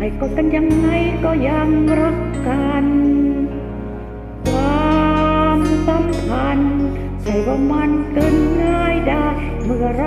ให้กดกันยังไงก็ยังรักกัน ความสัมพันธ์ใช่ว่ามันเกินง่ายได้เมื่อไร